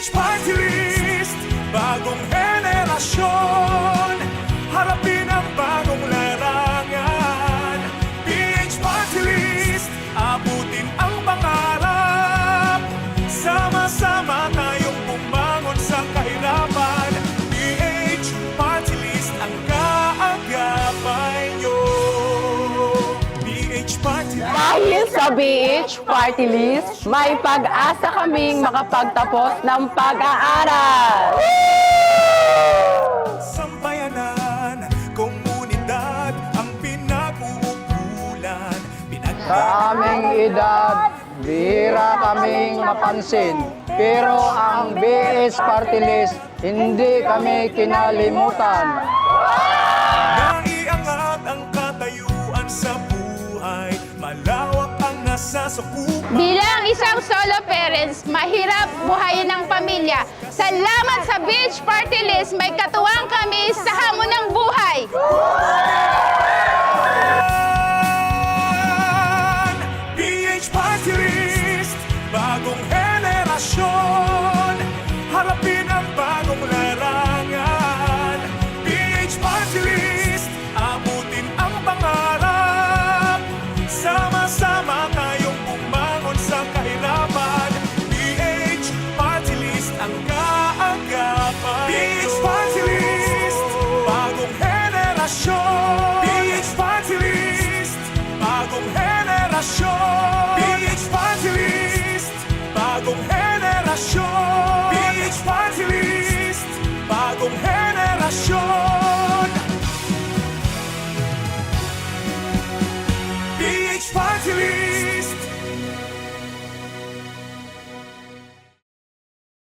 PH Party List Bagong henerasyon sa BH Party List, may pag-asa kaming makapagtapos ng pag-aaral. Sambayanan, komunidad ang pinag-uukulan Pinag- Sa aming edad, bihira kaming mapansin. Pero ang BS Party List, hindi kami kinalimutan. Naiangat ang katayuan sa buhay nasasakupan Bilang isang solo parents, mahirap buhayin ng pamilya. Salamat sa Beach Party List, may katuwang kami sa hamon ng buhay. PH Party List Bagong Espalhe-lhe